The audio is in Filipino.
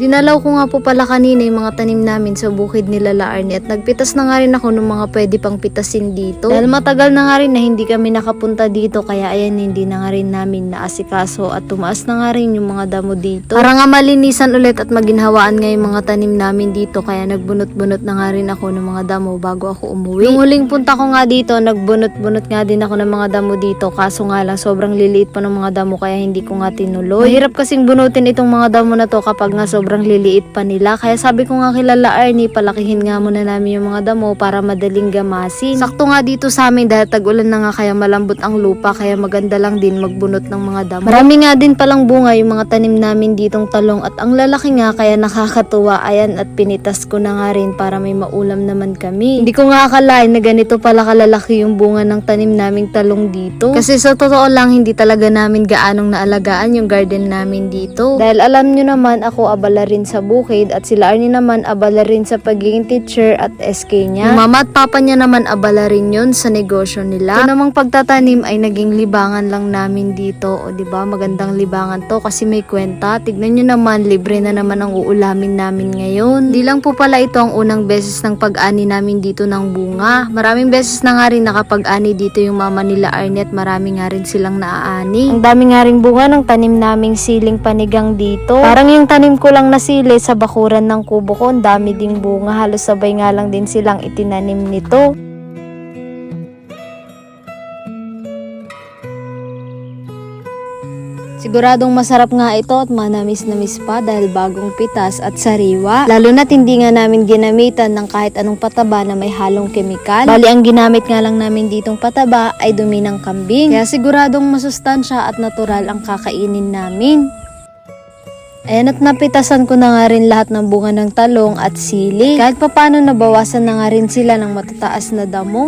Dinalaw ko nga po pala kanina yung mga tanim namin sa bukid nila La Arnie at nagpitas na nga rin ako ng mga pwede pang pitasin dito. Dahil matagal na nga rin na hindi kami nakapunta dito kaya ayan hindi na nga rin namin naasikaso at tumaas na nga rin yung mga damo dito. Para nga malinisan ulit at maginhawaan nga yung mga tanim namin dito kaya nagbunot-bunot na nga rin ako ng mga damo bago ako umuwi. Yung huling punta ko nga dito, nagbunot-bunot nga din ako ng mga damo dito kaso nga lang sobrang liliit pa ng mga damo kaya hindi ko nga tinuloy. Mahirap kasing bunutin itong mga damo na to kapag nga sobrang liliit pa nila kaya sabi ko nga kilala Arnie palakihin nga muna namin yung mga damo para madaling gamasin. Sakto nga dito sa amin dahil tag-ulan na nga kaya malambot ang lupa kaya maganda lang din magbunot ng mga damo. Marami nga din palang bunga yung mga tanim namin ditong talong at ang lalaki nga kaya nakakatuwa ayan at pinitas ko na nga rin para may maulam naman kami. Hindi ko nga akalain na ganito pala kalalaki yung bunga ng tanim naming talong dito. Kasi sa totoo lang hindi talaga namin gaanong naalagaan yung garden namin dito. Dahil alam nyo naman ako abala rin sa bukid at sila Arnie naman abala rin sa pagiging teacher at SK niya. Yung mama at papa niya naman abala rin yun sa negosyo nila. Ito namang pagtatanim ay naging libangan lang namin dito. O di ba magandang libangan to kasi may kwenta. Tignan nyo naman libre na naman ang uulamin namin ngayon. Di lang po pala ito ang unang beses ng pag-ani namin dito ng bunga. Maraming beses na nga rin nakapag-ani dito yung mama nila Arnett. Marami nga rin silang naaani. Ang dami nga rin bunga ng tanim naming siling panigang dito. Parang yung tanim ko lang na sili sa bakuran ng kubo ko. Ang dami ding bunga. Halos sabay nga lang din silang itinanim nito. Siguradong masarap nga ito at manamis-namis pa dahil bagong pitas at sariwa. Lalo na't hindi nga namin ginamitan ng kahit anong pataba na may halong kemikal. Bali ang ginamit nga lang namin ditong pataba ay dumi ng kambing. Kaya siguradong masustansya at natural ang kakainin namin. Ayan at napitasan ko na nga rin lahat ng bunga ng talong at sili. Kahit papano nabawasan na nga rin sila ng matataas na damo.